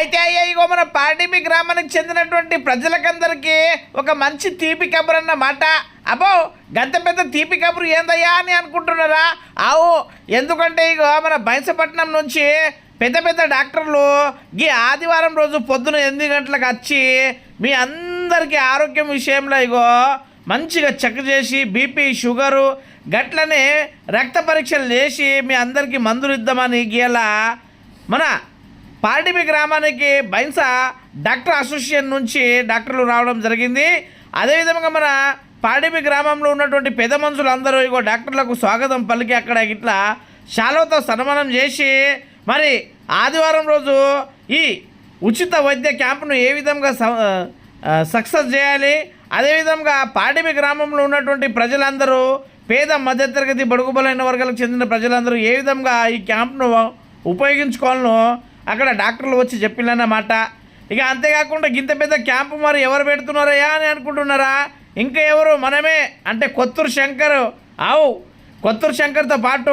అయితే అయ్యా ఇగో మన పాడిమి గ్రామానికి చెందినటువంటి ప్రజలకందరికీ ఒక మంచి తీపి కబురు అన్నమాట అబ్బో గంత పెద్ద తీపి కబురు ఏందయ్యా అని అనుకుంటున్నారా? ఆవు ఎందుకంటే ఇగో మన బైంసపట్నం నుంచి పెద్ద పెద్ద డాక్టర్లు ఈ ఆదివారం రోజు పొద్దున ఎనిమిది గంటలకు వచ్చి మీ అందరికీ ఆరోగ్యం విషయంలో ఇగో మంచిగా చెక్ చేసి బీపీ షుగరు గట్లనే రక్త పరీక్షలు చేసి మీ అందరికీ మందులు ఇద్దామని గీలా మన పార్టీమి గ్రామానికి బైన్సా డాక్టర్ అసోసియేషన్ నుంచి డాక్టర్లు రావడం జరిగింది. అదేవిధంగా మన పాడిమి గ్రామంలో ఉన్నటువంటి పెద్ద మనుషులు అందరూ ఇగో డాక్టర్లకు స్వాగతం పలికి అక్కడ ఇట్లా శాలువతో సన్మానం చేసి మరి ఆదివారం రోజు ఈ ఉచిత వైద్య క్యాంపును ఏ విధంగా స- సక్సెస్ చేయాలి? అదేవిధంగా పాడిమి గ్రామంలో ఉన్నటువంటి ప్రజలందరూ పేద మధ్యతరగతి బడుగుబలైన వర్గాలకు చెందిన ప్రజలందరూ ఏ విధంగా ఈ క్యాంప్ను ఉపయోగించుకోవాలనో అక్కడ డాక్టర్లు వచ్చి చెప్పిల్లన్నమాట ఇక అంతేకాకుండా గింత పెద్ద క్యాంపు మరి ఎవరు పెడుతున్నారయ్యా అని అనుకుంటున్నారా? ఇంకా ఎవరు? మనమే. అంటే కొత్తూరు శంకర్. ఆవు. కొత్తూరు శంకర్తో పాటు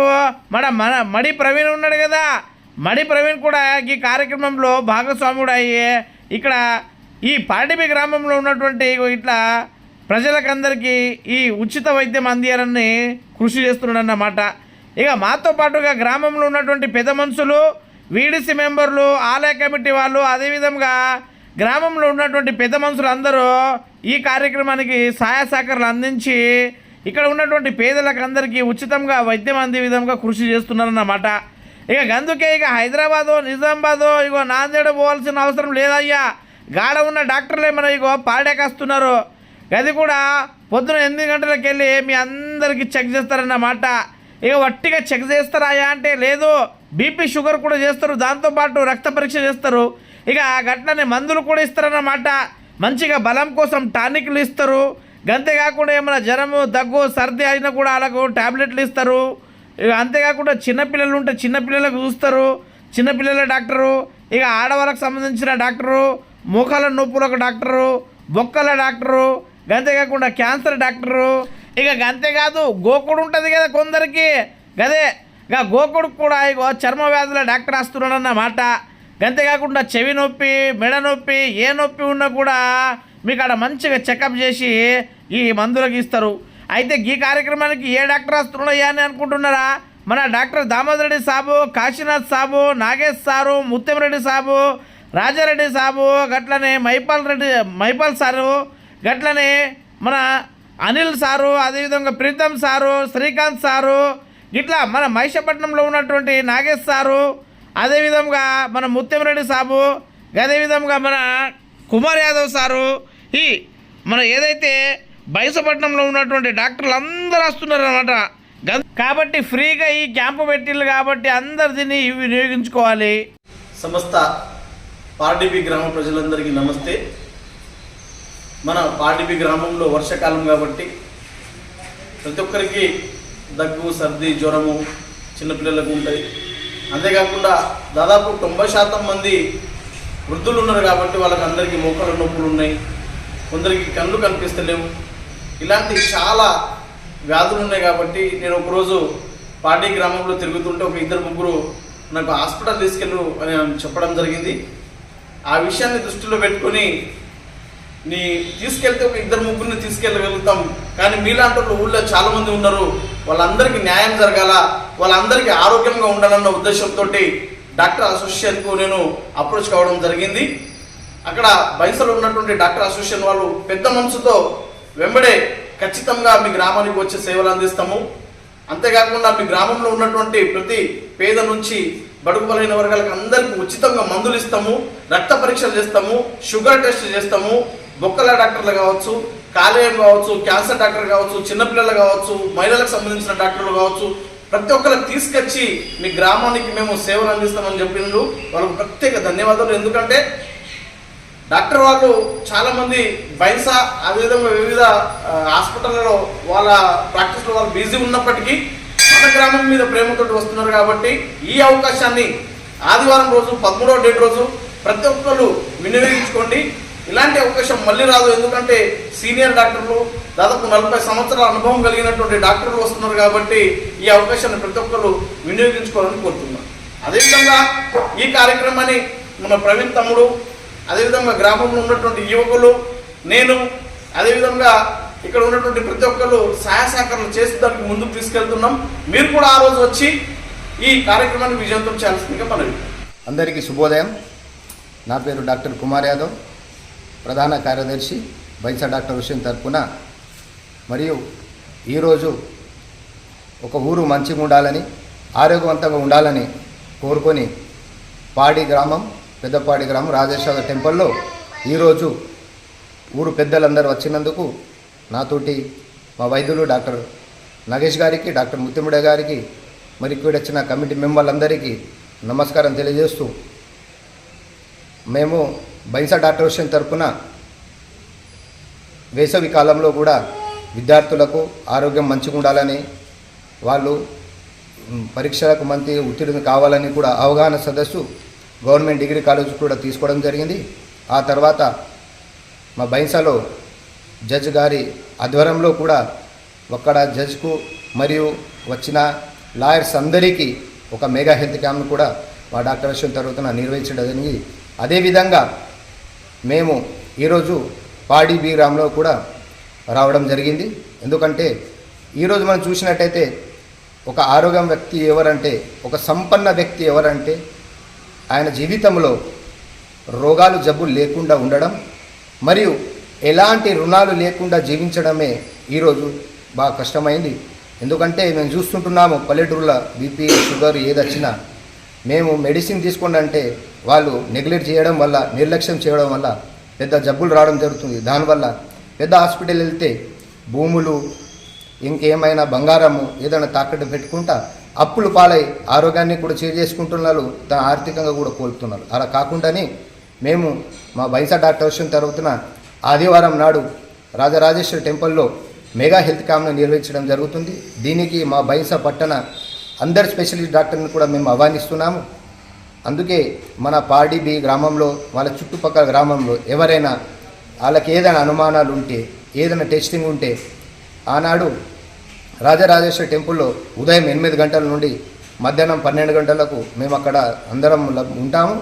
మన మన మడి ప్రవీణ్ ఉన్నాడు కదా. మడి ప్రవీణ్ కూడా ఈ కార్యక్రమంలో భాగస్వాముడు అయ్యి ఇక్కడ ఈ పాడిబి గ్రామంలో ఉన్నటువంటి ఇట్లా ప్రజలకందరికీ ఈ ఉచిత వైద్యం అందియాలని కృషి చేస్తున్నాడన్నమాట. ఇక మాతో పాటుగా గ్రామంలో ఉన్నటువంటి పెద్ద మనుషులు వీడిసి మెంబర్లు ఆలయ కమిటీ వాళ్ళు అదేవిధంగా గ్రామంలో ఉన్నటువంటి పెద్ద మనుషులు అందరూ ఈ కార్యక్రమానికి సహాయ సహకారాలు అందించి ఇక్కడ ఉన్నటువంటి పేదలకు అందరికీ ఉచితంగా వైద్యం అందే విధంగా కృషి చేస్తున్నారన్నమాట. ఇక అందుకే ఇక హైదరాబాదు నిజామాబాదు ఇగో నాందేడు పోవాల్సిన అవసరం లేదయ్యా. గాడ ఉన్న డాక్టర్లే మన ఇగో పాడేకేస్తున్నారు అది కూడా పొద్దున ఎనిమిది గంటలకు వెళ్ళి మీ అందరికీ చెక్ చేస్తారన్నమాట. ఇక వట్టిగా చెక్ చేస్తారా అంటే లేదు. బీపీ షుగర్ కూడా చేస్తారు దాంతోపాటు రక్త పరీక్ష చేస్తారు. ఇక ఆ గట్లనే మందులు కూడా ఇస్తారన్నమాట. మంచిగా బలం కోసం టానిక్లు ఇస్తారు. అంతేకాకుండా ఏమైనా జ్వరము దగ్గు సర్ది అయినా కూడా వాళ్ళకు టాబ్లెట్లు ఇస్తారు. ఇక అంతేకాకుండా చిన్నపిల్లలు ఉంటే చిన్నపిల్లలకు చూస్తారు. చిన్నపిల్లల డాక్టరు ఇక ఆడవాళ్ళకు సంబంధించిన డాక్టరు మోకాల నొప్పులకు డాక్టరు బొక్కల డాక్టరు అంతేకాకుండా క్యాన్సర్ డాక్టరు. ఇక అంతేకాదు గోకుడు ఉంటుంది కదా కొందరికి. గదే ఇక గోకుడు కూడా ఇగో చర్మ వ్యాధుల డాక్టర్ వస్తున్నాడు అన్నమాట అంతేకాకుండా చెవి నొప్పి మెడ నొప్పి ఏ నొప్పి ఉన్నా కూడా మీకు అక్కడ మంచిగా చెకప్ చేసి ఈ మందులకు ఇస్తారు. అయితే ఈ కార్యక్రమానికి ఏ డాక్టర్ వస్తున్నాయా అని అనుకుంటున్నారా? మన డాక్టర్ దామోదర్ రెడ్డి సాబు కాశీనాథ్ సాబు నాగేష్ సారు ముత్యంరెడ్డి సాబు రాజారెడ్డి సాబు గట్లనే మైపాల్ రెడ్డి మైపాల్ సారు గట్లనే మన అనిల్ సారు అదేవిధంగా ప్రీతం సారు శ్రీకాంత్ సారు ఇట్లా మన మహిషపట్నంలో ఉన్నటువంటి నాగేష్ సారు అదేవిధంగా మన ముత్యంరెడ్డి సాబు అదేవిధంగా మన కుమార్ యాదవ్ సారు ఈ మన ఏదైతే బైసపట్నంలో ఉన్నటువంటి డాక్టర్లు అందరూ వస్తున్నారు అనమాట కాబట్టి ఫ్రీగా ఈ క్యాంపు పెట్టిల్లు కాబట్టి అందరు దీన్ని వినియోగించుకోవాలి. సమస్త పార్టీపీ గ్రామ ప్రజలందరికీ నమస్తే. మన పార్టీపీ గ్రామంలో వర్షాకాలం కాబట్టి ప్రతి ఒక్కరికి దగ్గు సర్ది జ్వరము చిన్నపిల్లలకు ఉంటాయి. అంతేకాకుండా దాదాపు తొంభై శాతం మంది వృద్ధులు ఉన్నారు కాబట్టి వాళ్ళకి అందరికీ మోకాళ్ళ నొప్పులు ఉన్నాయి. కొందరికి కళ్ళు కనిపిస్తలేవు. ఇలాంటి చాలా వ్యాధులు ఉన్నాయి కాబట్టి నేను ఒకరోజు పార్టీ గ్రామంలో తిరుగుతుంటే ఒక ఇద్దరు ముగ్గురు నాకు హాస్పిటల్ తీసుకెళ్ళు అని చెప్పడం జరిగింది. ఆ విషయాన్ని దృష్టిలో పెట్టుకొని నీ తీసుకెళ్తే ఒక ఇద్దరు ముగ్గురిని తీసుకెళ్ళగలుగుతాం. కానీ మీలాంటి వాళ్ళు ఊళ్ళో చాలామంది ఉన్నారు. వాళ్ళందరికీ న్యాయం జరగాల వాళ్ళందరికీ ఆరోగ్యంగా ఉండాలన్న ఉద్దేశంతో డాక్టర్ అసోసియేషన్కు నేను అప్రోచ్ కావడం జరిగింది. అక్కడ బైసలో ఉన్నటువంటి డాక్టర్ అసోసియేషన్ వాళ్ళు పెద్ద మనసుతో వెంబడే ఖచ్చితంగా మీ గ్రామానికి వచ్చే సేవలు అందిస్తాము. అంతేకాకుండా మీ గ్రామంలో ఉన్నటువంటి ప్రతి పేద నుంచి బడుగు బలైన వర్గాలకు అందరికీ ఉచితంగా మందులు ఇస్తాము రక్త పరీక్షలు చేస్తాము షుగర్ టెస్ట్ చేస్తాము బొక్కల డాక్టర్లు కావచ్చు కాలేయం కావచ్చు క్యాన్సర్ డాక్టర్ కావచ్చు చిన్నపిల్లలు కావచ్చు మహిళలకు సంబంధించిన డాక్టర్లు కావచ్చు ప్రతి ఒక్కరికి తీసుకొచ్చి మీ గ్రామానికి మేము సేవలు అందిస్తామని చెప్పిండ్రు వాళ్ళకు ప్రత్యేక ధన్యవాదాలు. ఎందుకంటే డాక్టర్ వాళ్ళు చాలామంది మంది అదేవిధంగా వివిధ హాస్పిటల్లో వాళ్ళ ప్రాక్టీస్లో వాళ్ళు బిజీ ఉన్నప్పటికీ మన గ్రామం మీద ప్రేమతో వస్తున్నారు కాబట్టి ఈ అవకాశాన్ని ఆదివారం రోజు పదమూడవ డేట్ రోజు ప్రతి ఒక్కరు వినియోగించుకోండి. ఇలాంటి అవకాశం మళ్ళీ రాదు. ఎందుకంటే సీనియర్ డాక్టర్లు దాదాపు నలభై సంవత్సరాల అనుభవం కలిగినటువంటి డాక్టర్లు వస్తున్నారు కాబట్టి ఈ అవకాశాన్ని ప్రతి ఒక్కరు వినియోగించుకోవాలని కోరుతున్నాను అదేవిధంగా ఈ కార్యక్రమాన్ని మన ప్రవీణ్ తమ్ముడు అదేవిధంగా గ్రామంలో ఉన్నటువంటి యువకులు నేను అదేవిధంగా ఇక్కడ ఉన్నటువంటి ప్రతి ఒక్కరు సహాయ సహకారాలు చేసి దానికి ముందుకు తీసుకెళ్తున్నాం. మీరు కూడా ఆ రోజు వచ్చి ఈ కార్యక్రమాన్ని విజయవంతం చేయాల్సిందిగా మనవి. అందరికీ శుభోదయం. నా పేరు డాక్టర్ కుమార్ యాదవ్. ప్రధాన కార్యదర్శి బైస డాక్టర్ హుసేన్ తరపున. మరియు ఈరోజు ఒక ఊరు మంచిగా ఉండాలని ఆరోగ్యవంతంగా ఉండాలని కోరుకొని పాడి గ్రామం పెద్దపాడి గ్రామం రాజేశ్వర టెంపుల్లో ఈరోజు ఊరు పెద్దలందరూ వచ్చినందుకు నాతోటి మా వైద్యులు డాక్టర్ నగేష్ గారికి డాక్టర్ ముత్తిముడే గారికి మరి ఇక్కడ వచ్చిన కమిటీ మెంబర్లందరికీ నమస్కారం తెలియజేస్తూ మేము బైన్సా డాక్టర్ హుసేన్ తరపున వేసవి కాలంలో కూడా విద్యార్థులకు ఆరోగ్యం మంచిగా ఉండాలని వాళ్ళు పరీక్షలకు మంచి ఉత్తీర్ణ కావాలని కూడా అవగాహన సదస్సు గవర్నమెంట్ డిగ్రీ కాలేజ్ కూడా తీసుకోవడం జరిగింది. ఆ తర్వాత మా బైన్సాలో జడ్జ్ గారి ఆధ్వర్యంలో కూడా ఒక్కడ జడ్జ్కు మరియు వచ్చిన లాయర్స్ అందరికీ ఒక మెగా హెల్త్ క్యాంప్ను కూడా మా డాక్టర్ విషయం తరగతున నిర్వహించడం జరిగింది. అదేవిధంగా మేము ఈరోజు పాడి బి గ్రామంలో కూడా రావడం జరిగింది. ఎందుకంటే ఈరోజు మనం చూసినట్టయితే ఒక ఆరోగ్యం వ్యక్తి ఎవరంటే ఒక సంపన్న వ్యక్తి ఎవరంటే ఆయన జీవితంలో రోగాలు జబ్బులు లేకుండా ఉండడం మరియు ఎలాంటి రుణాలు లేకుండా జీవించడమే ఈరోజు బాగా కష్టమైంది. ఎందుకంటే మేము చూస్తుంటున్నాము పల్లెటూరులో బీపీ షుగర్ ఏదొచ్చినా మేము మెడిసిన్ తీసుకోండి అంటే వాళ్ళు నెగ్లెక్ట్ చేయడం వల్ల నిర్లక్ష్యం చేయడం వల్ల పెద్ద జబ్బులు రావడం జరుగుతుంది. దానివల్ల పెద్ద హాస్పిటల్ వెళ్తే భూములు ఇంకేమైనా బంగారము ఏదైనా తాకట్టు పెట్టుకుంటా అప్పులు పాలై ఆరోగ్యాన్ని కూడా చేరు చేసుకుంటున్నారు తన ఆర్థికంగా కూడా కోలుతున్నారు. అలా కాకుండానే మేము మా బైసా డాక్టర్ వచ్చిన తరపున ఆదివారం నాడు రాజరాజేశ్వరి టెంపుల్లో మెగా హెల్త్ క్యాంప్ను నిర్వహించడం జరుగుతుంది. దీనికి మా బైసా పట్టణ అందరు స్పెషలిస్ట్ డాక్టర్ని కూడా మేము ఆహ్వానిస్తున్నాము. అందుకే మన పాడిబి గ్రామంలో వాళ్ళ చుట్టుపక్కల గ్రామంలో ఎవరైనా వాళ్ళకి ఏదైనా అనుమానాలు ఉంటే ఏదైనా టెస్టింగ్ ఉంటే ఆనాడు రాజరాజేశ్వర టెంపుల్లో ఉదయం ఎనిమిది గంటల నుండి మధ్యాహ్నం పన్నెండు గంటలకు మేము అక్కడ అందరం ఉంటాము.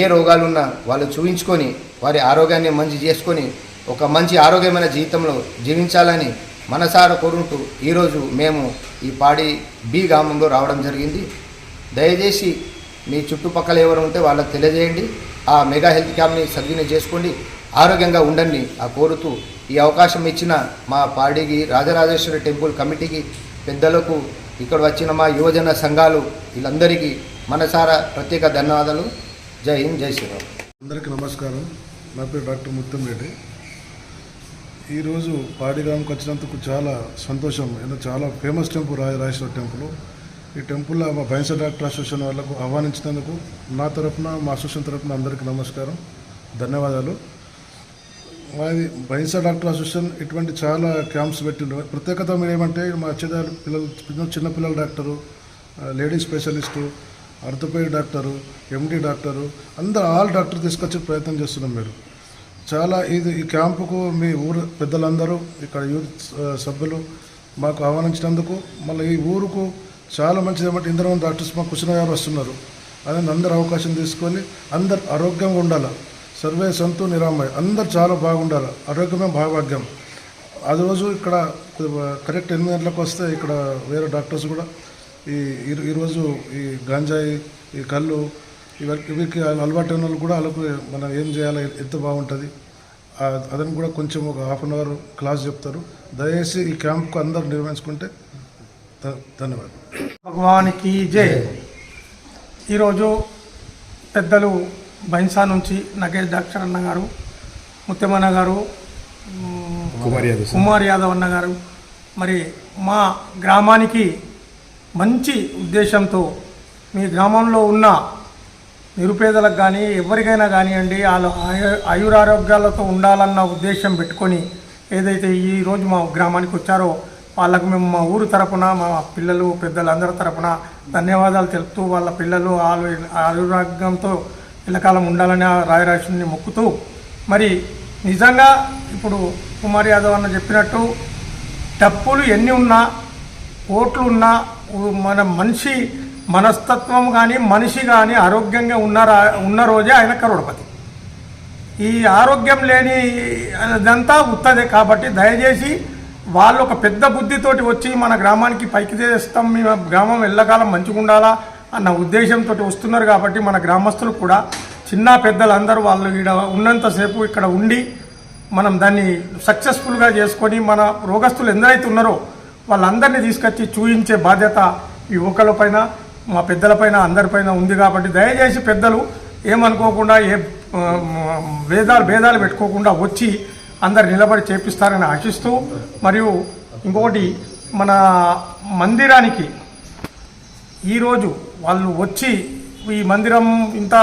ఏ రోగాలున్నా వాళ్ళు చూపించుకొని వారి ఆరోగ్యాన్ని మంచి చేసుకొని ఒక మంచి ఆరోగ్యమైన జీవితంలో జీవించాలని మనసార కోరుకుంటూ ఈరోజు మేము ఈ పాడి బి గ్రామంలో రావడం జరిగింది. దయచేసి మీ చుట్టుపక్కల ఎవరు ఉంటే వాళ్ళకి తెలియజేయండి. ఆ మెగా హెల్త్ క్యాంప్ని సద్వినియోగం చేసుకోండి. ఆరోగ్యంగా ఉండండి ఆ కోరుతూ ఈ అవకాశం ఇచ్చిన మా పాడికి రాజరాజేశ్వరి టెంపుల్ కమిటీకి పెద్దలకు ఇక్కడ వచ్చిన మా యువజన సంఘాలు వీళ్ళందరికీ మనసారా ప్రత్యేక ధన్యవాదాలు. జై హింద్ జై శ్రీరామ్. అందరికీ నమస్కారం. నా పేరు డాక్టర్ ముత్తం రెడ్డి ఈరోజు పాడిగ్రామ్కి వచ్చినందుకు చాలా సంతోషం. ఎందుకంటే చాలా ఫేమస్ టెంపుల్ రాయ రాజేశ్వర టెంపుల్. ఈ టెంపుల్లో మా బైన్స డాక్టర్ అసోసియేషన్ వాళ్ళకు ఆహ్వానించినందుకు నా తరపున మా అసోసియేషన్ తరపున అందరికీ నమస్కారం. ధన్యవాదాలు. మాది బైన్స డాక్టర్ అసోసియేషన్ ఇటువంటి చాలా క్యాంప్స్ పెట్టిండ్రు. ప్రత్యేకత మీరు ఏమంటే మా చిన్న పిల్లలు చిన్న- పిల్లల doctor ladies specialist orthopaedic doctor MD doctor అందరు ఆల్ డాక్టర్ తీసుకొచ్చే ప్రయత్నం చేస్తున్నాం మీరు చాలా ఇది ఈ క్యాంపుకు మీ ఊరు పెద్దలందరూ ఇక్కడ యూత్ సభ్యులు మాకు ఆహ్వానించినందుకు మళ్ళీ ఈ ఊరుకు చాలా మంచిది ఏమంటే ఇందరూ డాక్టర్స్ మా కృష్ణ గారు వస్తున్నారు. అదే అందరు అవకాశం తీసుకొని అందరు ఆరోగ్యంగా ఉండాలి. సర్వే సంతు నిరామయ. అందరు చాలా బాగుండాలి. ఆరోగ్యమే భాగ్యం అది రోజు ఇక్కడ కరెక్ట్ ఎనిమిది గంటలకు వస్తే ఇక్కడ వేరే డాక్టర్స్ కూడా ఈ- ఈరోజు ఈ గాంజాయి ఈ కళ్ళు ఇవి ఇవికి అలవాటు అయిన వాళ్ళు కూడా వాళ్ళకు మనం ఏం చేయాలి ఎంత బాగుంటుంది? అదని కూడా కొంచెం ఒక హాఫ్ అన్ అవర్ క్లాస్ చెప్తారు. దయచేసి ఈ క్యాంప్కు అందరు నిర్వహించుకుంటే ధన్యవాదాలు. భగవానికి జై. ఈరోజు పెద్దలు బైన్సా నుంచి నగేష్ డాక్టర్ అన్న గారు ముత్యమన్న గారు మ్, కుమార్ యాదవ్ అన్న గారు మరి మా గ్రామానికి మంచి ఉద్దేశంతో మీ గ్రామంలో ఉన్న నిరుపేదలకు కానీ ఎవరికైనా కానివ్వండి వాళ్ళు ఆయు- ఆయురారోగ్యాలతో ఉండాలన్న ఉద్దేశం పెట్టుకొని ఏదైతే ఈ రోజు మా గ్రామానికి వచ్చారో వాళ్ళకు మేము మా ఊరు తరపున మా పిల్లలు పెద్దలందరి తరపున ధన్యవాదాలు తెలుపుతూ వాళ్ళ పిల్లలు వాళ్ళు ఆరోగ్యంతో ఇళ్ళకాలం ఉండాలని ఆ రాయరాశుని మొక్కుతూ మరి నిజంగా ఇప్పుడు కుమార్ యాదవ్ అన్న చెప్పినట్టు డప్పులు ఎన్ని ఉన్నా ఓట్లు ఉన్నా మన మనిషి మనస్తత్వం కానీ మనిషి కానీ ఆరోగ్యంగా ఉన్నారా ఉన్న రోజే ఆయన కరోడపతి. ఈ ఆరోగ్యం లేని అదంతా ఉత్తదే కాబట్టి దయచేసి వాళ్ళు ఒక పెద్ద బుద్ధితోటి వచ్చి మన గ్రామానికి పైకి తెస్తాం మీ గ్రామం ఎల్లకాలం మంచిగా ఉండాలా అన్న ఉద్దేశంతో వస్తున్నారు కాబట్టి మన గ్రామస్తులు కూడా చిన్న పెద్దలందరూ వాళ్ళు ఇక్కడ ఉన్నంతసేపు ఇక్కడ ఉండి మనం దాన్ని సక్సెస్ఫుల్గా చేసుకొని మన రోగస్తులు ఎందరైతే ఉన్నారో వాళ్ళందరినీ తీసుకొచ్చి చూయించే బాధ్యత ఈ యువకులపైన మా పెద్దలపైన అందరిపైన ఉంది కాబట్టి దయచేసి పెద్దలు ఏమనుకోకుండా ఏ భేదాలు భేదాలు పెట్టుకోకుండా వచ్చి అందరు నిలబడి చేపిస్తారని ఆశిస్తూ మరియు ఇంకొకటి మన మందిరానికి ఈరోజు వాళ్ళు వచ్చి ఈ మందిరం ఇంత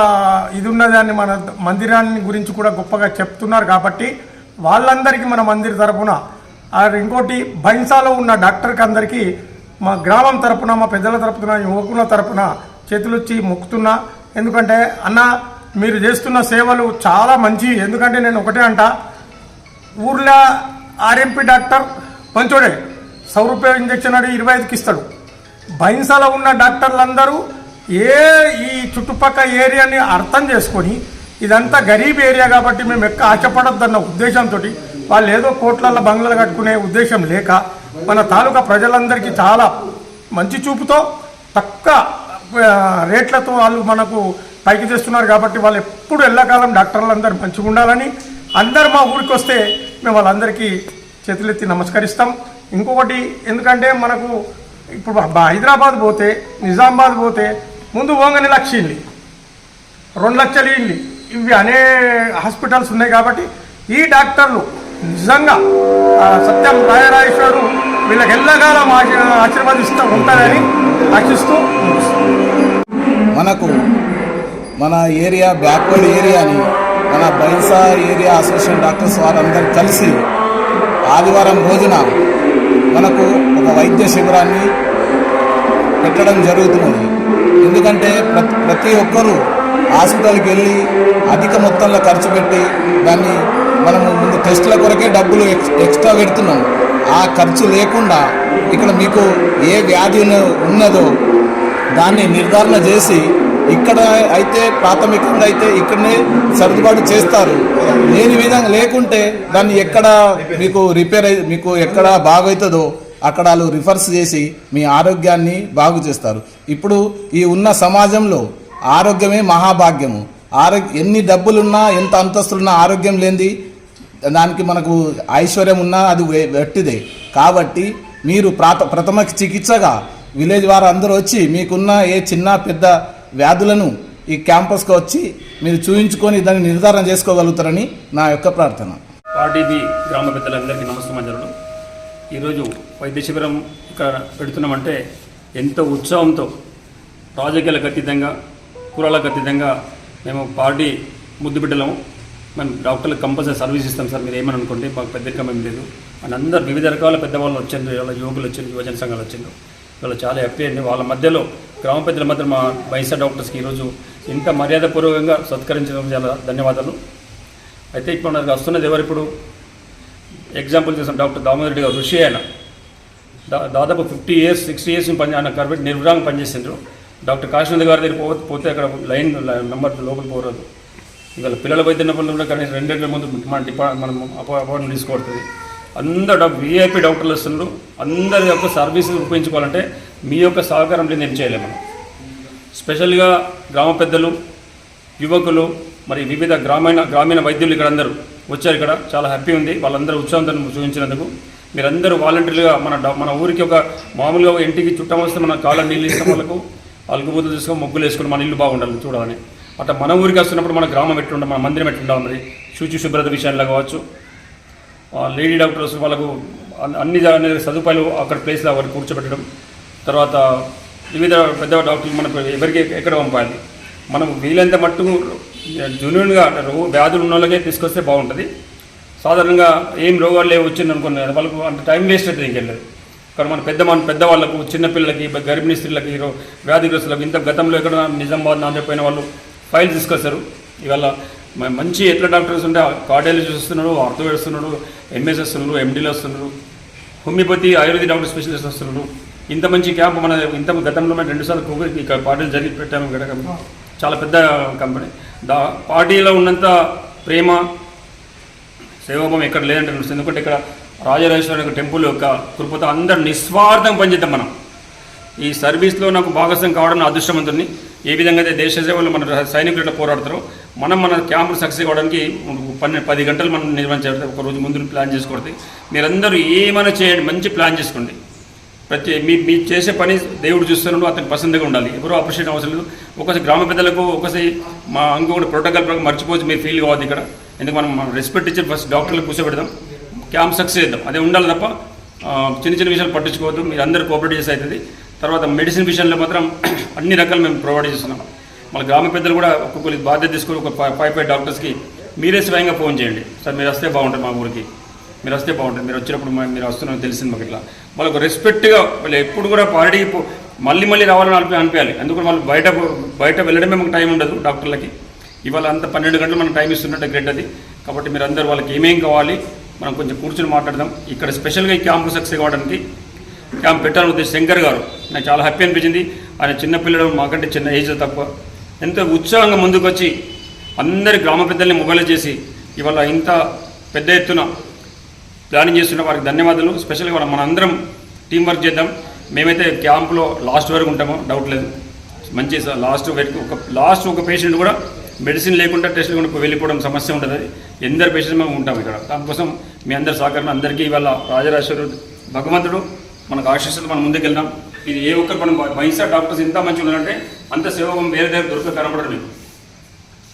ఇది ఉన్నదాన్ని మన మందిరాన్ని గురించి కూడా గొప్పగా చెప్తున్నారు కాబట్టి వాళ్ళందరికీ మన మందిర తరపున. ఇంకోటి బైన్సాలో ఉన్న డాక్టర్కి అందరికీ మా గ్రామం తరపున మా పెద్దల తరపున యువకుల తరపున చేతులొచ్చి మొక్కుతున్నా. ఎందుకంటే అన్న మీరు చేస్తున్న సేవలు చాలా మంచి ఎందుకంటే నేను ఒకటే అంట. ఊర్లో ఆర్ఎంపీ డాక్టర్ పంచోడే సౌ ఇంజక్షన్ అడిగి ఇరవై ఐదుకి ఇస్తాడు. బైన్సాలో ఉన్న డాక్టర్లందరూ ఏ ఈ చుట్టుపక్కల ఏరియాని అర్థం చేసుకొని ఇదంతా గరీబ్ ఏరియా కాబట్టి మేము ఎక్క ఆశపడొద్దన్న ఉద్దేశంతో వాళ్ళు ఏదో కోట్లల్లో బంగ్లాలు కట్టుకునే ఉద్దేశం లేక మన తాలూకా ప్రజలందరికీ చాలా మంచి చూపుతో తక్కువ రేట్లతో వాళ్ళు మనకు పైకి తెస్తున్నారు కాబట్టి వాళ్ళు ఎప్పుడు ఎల్లకాలం డాక్టర్లు అందరూ మంచిగా ఉండాలని అందరు మా ఊరికి వస్తే మేము వాళ్ళందరికీ చేతులెత్తి నమస్కరిస్తాం. ఇంకొకటి ఎందుకంటే మనకు ఇప్పుడు హైదరాబాద్ పోతే నిజామాబాద్ పోతే ముందు ఓంగని లక్ష ఇల్లు రెండు లక్షలు ఇల్లు. ఇవి అనే హాస్పిటల్స్ ఉన్నాయి కాబట్టి ఈ డాక్టర్లు నిజంగా సత్యం రాయరాజేశ్వరుడు వీళ్ళకి ఎల్లకాలం ఆశీ ఆశీర్వదిస్తూ ఉంటారని ఆశిస్తూ మనకు మన ఏరియా బ్యాక్వర్డ్ ఏరియాని మన బైసా ఏరియా అసోసియేషన్ డాక్టర్స్ వారందరూ కలిసి ఆదివారం రోజున మనకు ఒక వైద్య శిబిరాన్ని పెట్టడం జరుగుతున్నది. ఎందుకంటే ప్రతి ప్రతి ఒక్కరూ హాస్పిటల్కి వెళ్ళి అధిక మొత్తంలో ఖర్చు పెట్టి దాన్ని మనము ముందు టెస్టుల కొరకే డబ్బులు ఎక్స్ట్రా పెడుతున్నాం. ఆ ఖర్చు లేకుండా ఇక్కడ మీకు ఏ వ్యాధి ఉన్నదో దాన్ని నిర్ధారణ చేసి ఇక్కడ అయితే ప్రాథమికంగా అయితే ఇక్కడనే సర్దుబాటు చేస్తారు. లేని విధంగా లేకుంటే దాన్ని ఎక్కడ మీకు రిపేర్ అయి మీకు ఎక్కడ బాగవుతుందో అక్కడ వాళ్ళు రిఫర్స్ చేసి మీ ఆరోగ్యాన్ని బాగు చేస్తారు. ఇప్పుడు ఈ ఉన్న సమాజంలో ఆరోగ్యమే మహాభాగ్యము. ఆరోగ్య ఎన్ని డబ్బులున్నా ఎంత అంతస్తులున్నా ఆరోగ్యం లేనిది దానికి మనకు ఐశ్వర్యం ఉన్నా అది వె- వెట్టిదే. కాబట్టి మీరు ప్రాత ప్రథమ చికిత్సగా విలేజ్ వారు అందరూ వచ్చి మీకున్న ఏ చిన్న పెద్ద వ్యాధులను ఈ క్యాంపస్కి వచ్చి మీరు చూయించుకొని దాన్ని నిర్ధారణ చేసుకోగలుగుతారని నా యొక్క ప్రార్థన. ఆర్డీబీ గ్రామ పెద్దలందరికీ నమస్కారం ఈరోజు వైద్య శిబిరం ఇక్కడ పెడుతున్నామంటే ఎంతో ఉత్సాహంతో రాజకీయాలకు అతీతంగా కులాలకు అతీతంగా మేము పార్టీ ముద్దు బిడ్డలము మేము డాక్టర్లకు కంపల్సరీ సర్వీస్ ఇస్తాం సార్ మీరు ఏమని అనుకోండి మాకు పెద్దరికం ఏం లేదు. అని అందరు వివిధ రకాల పెద్దవాళ్ళు వచ్చిండ్రు వాళ్ళ యువకులు వచ్చిండ్రు యువజన సంఘాలు వచ్చిండ్రు ఇవాళ చాలా హ్యాపీ అండి. వాళ్ళ మధ్యలో గ్రామ పెద్దల మధ్య మా వైఎస్ఆర్ డాక్టర్స్కి ఈరోజు ఇంత మర్యాదపూర్వకంగా సత్కరించడం చాలా ధన్యవాదాలు. అయితే ఇప్పుడు మనకు వస్తున్నది ఎవరు ఇప్పుడు? ఎగ్జాంపుల్ చేసిన డాక్టర్ దామోదర్ రెడ్డి గారు ఋషి ఆయన. దా- దాదాపు ఫిఫ్టీ ఇయర్స్ సిక్స్టీ ఇయర్స్ పని ఆయన కాబట్టి నిర్విరాంగం పనిచేసిండ్రు. డాక్టర్ కాశీనాథ్ గారి దగ్గర పోతే అక్కడ లైన్ నెంబర్ లోపల పోరాదు. ఇవాళ పిల్లల వైద్యున్నప్పుడు కూడా కనీసం రెండు ముందు మన డిపార్ట్ మనం అపాయింట్మెంట్ తీసుకోబడుతుంది. అందరు విఐపి డాక్టర్లు వస్తున్నారు అందరి యొక్క సర్వీసులు ఉపయోగించుకోవాలంటే మీ యొక్క సహకారం లేని ఏం చేయలేము మనం. స్పెషల్గా గ్రామ పెద్దలు యువకులు మరి వివిధ గ్రామీణ గ్రామీణ వైద్యులు ఇక్కడ అందరూ వచ్చారు ఇక్కడ. చాలా హ్యాపీ ఉంది. వాళ్ళందరూ ఉత్సాహంతో చూపించినందుకు. మీరందరూ వాలంటీర్లుగా మన మన ఊరికి ఒక మామూలుగా ఇంటికి చుట్టం వస్తే మన కాళ్ళ నీళ్ళు ఇస్తాం వాళ్ళకు. అలుగుబూతులు తీసుకొని ముగ్గులు వేసుకొని మన ఇల్లు బాగుండాలి చూడాలని. అట్లా మన ఊరికి వస్తున్నప్పుడు మన గ్రామం ఎట్లుండాలి మన మందిరం ఎట్లుండాలి మరి శుచి శుభ్రత విషయంలో కావచ్చు. లేడీ డాక్టర్స్ వాళ్ళకు అన్ని- అన్ని సదుపాయాలు అక్కడ ప్లేస్లో వారికి కూర్చోబెట్టడం. తర్వాత వివిధ పెద్ద డాక్టర్లు మనకు ఎవరికి ఎక్కడ పంపాలి. మనం వీలైనంత మట్టుకు జున్యున్గా రో వ్యాధులు ఉన్న వాళ్ళకే తీసుకొస్తే బాగుంటుంది. సాధారణంగా ఏం రోగాలు లేవు వచ్చింది అనుకున్న వాళ్ళకు అంత టైం వేస్ట్ అవుతుంది ఇంకెళ్ళదు కానీ మన పెద్ద మన పెద్దవాళ్ళకు చిన్నపిల్లలకి గర్భిణీ స్త్రీలకి వ్యాధిగ్రస్తులకు ఇంత గతంలో ఎక్కడ నిజామాబాద్ నాందేపోయిన వాళ్ళు ఫైల్ తీసుకొస్తారు ఇవాళ మంచి ఎట్లా డాక్టర్స్ ఉంటే కార్డియాలజిస్ట్ వస్తున్నారు ఆర్థో వస్తున్నారు ఎంఎస్ వస్తున్నారు ఎండీలు వస్తున్నారు హోమియోపతి ఆయుర్వేద డాక్టర్ స్పెషలిస్ట్ వస్తున్నారు ఇంత మంచి క్యాంప్ మన ఇంత గతంలో మనం రెండుసార్లు కోవిడ్ ఇక్కడ పార్టీలు జరిగి పెట్టాము ఇక్కడ చాలా పెద్ద కంపెనీ. దా పార్టీలో ఉన్నంత ప్రేమ సేవాభం ఎక్కడ లేదంటే నడుస్తుంది. ఎందుకంటే ఇక్కడ రాజరాజేశ్వర యొక్క టెంపుల్ యొక్క కృపతో అందరు నిస్వార్థం పనిచేద్దాం మనం. ఈ సర్వీస్లో నాకు భాగస్వామ్యం కావడం నా అదృష్టవంతుని ఏ విధంగా అయితే దేశ సేవలు మన సైనికులు ఇట్లా పోరాడతారో మనం మన క్యాంపులు సక్సెస్ కావడానికి పన్నె పది గంటలు మనం నిర్వహించాలి ఒక రోజు ముందు ప్లాన్ చేసుకోవద్దు మీరందరూ ఏమైనా చేయండి మంచి ప్లాన్ చేసుకోండి. ప్రతి మీ మీ చేసే పని దేవుడు చూస్తున్నాడు అతనికి పసందగా ఉండాలి. ఎవరో అప్రిషియేట్ అవసరం లేదు. ఒకసారి గ్రామ పెద్దలకు ఒకసారి మా ఇంకొకటి ప్రోటోకాల్ ప్రకారం మర్చిపోవచ్చు మీరు ఫీల్ కావద్దు ఇక్కడ. ఎందుకు మనం రెస్పెక్ట్ ఇచ్చి ఫస్ట్ డాక్టర్లకు కూర్చోబెడదాం. క్యాంప్ సక్సెస్ చేద్దాం. అదే ఉండాలి తప్ప చిన్న చిన్న విషయాలు పట్టించుకోవద్దు. మీరు అందరూ కోఆపరేట్ చేసి అవుతుంది. తర్వాత మెడిసిన్ విషయంలో మాత్రం అన్ని రకాలు మేము ప్రొవైడ్ చేస్తున్నాం. మన గ్రామ పెద్దలు కూడా ఒక్కొక్కరి బాధ్యత తీసుకొని ఒక ఫైవ్ ఫైవ్ డాక్టర్స్కి మీరే స్వయంగా ఫోన్ చేయండి. సార్ మీరు వస్తే బాగుంటుంది మా ఊరికి. మీరు వస్తే బాగుంటుంది. మీరు వచ్చినప్పుడు మీరు వస్తున్నారని తెలిసింది మాకు ఇట్లా. వాళ్ళకు రెస్పెక్ట్గా వాళ్ళు ఎప్పుడు కూడా పార్టీకి మళ్ళీ మళ్ళీ రావాలని అనిపి అనిపించాలి. ఎందుకంటే వాళ్ళు బయట బయట వెళ్ళడమే మాకు టైం ఉండదు డాక్టర్లకి ఇవాళ అంత పన్నెండు గంటలు మనం టైం ఇస్తున్నట్టు గ్రేట్ అది. కాబట్టి మీరు అందరూ వాళ్ళకి ఏమేం కావాలి మనం కొంచెం కూర్చొని మాట్లాడదాం. ఇక్కడ స్పెషల్గా ఈ క్యాంపు సక్సెస్ కావడానికి క్యాంప్ పెట్టాలని ఉద్దేశం శంకర్ గారు. నాకు చాలా హ్యాపీ అనిపించింది. ఆయన చిన్నపిల్లడు మాకంటే చిన్న ఏజ్ తక్కువ ఎంతో ఉత్సాహంగా ముందుకొచ్చి అందరి గ్రామ పెద్దల్ని మొబైల్ చేసి ఇవాళ ఇంత పెద్ద ఎత్తున ప్లానింగ్ చేస్తున్న వారికి ధన్యవాదాలు. స్పెషల్గా మనం మనందరం టీం వర్క్ చేద్దాం. మేమైతే క్యాంప్లో లాస్ట్ వరకు ఉంటామో డౌట్ లేదు. మంచి లాస్ట్ వరకు ఒక లాస్ట్ ఒక పేషెంట్ కూడా మెడిసిన్ లేకుండా టెస్ట్ లేకుండా వెళ్ళిపోవడం సమస్య ఉంటుంది అది ఎందరు పేషెంట్ మేము ఉంటాం ఇక్కడ. దానికోసం మీ అందరి సహకారం అందరికీ ఇవాళ రాజరాజేశ్వరుడు భగవంతుడు. మనకు ఆశిస్తుంది మనం ముందుకు వెళ్దాం ఇది ఏ ఒక్కరు మనం వైఎస్ఆర్ డాక్టర్స్ ఎంత మంచిగా ఉన్నారంటే అంత సేవకం వేరే దగ్గర దొరక కనపడడం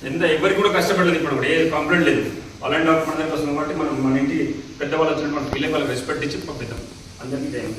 ఎంత ఎవరికి కూడా కష్టపడలేదు ఇప్పుడు కూడా ఏ కంప్లైంట్ లేదు. అలాంటి డాక్టర్ మన దగ్గర వస్తుంది కాబట్టి మనం మన ఇంటి పెద్దవాళ్ళు వచ్చినటువంటి పిల్లలు వాళ్ళకి రెస్పెక్ట్ ఇచ్చి పంపిద్దాం. అందరికీ జయం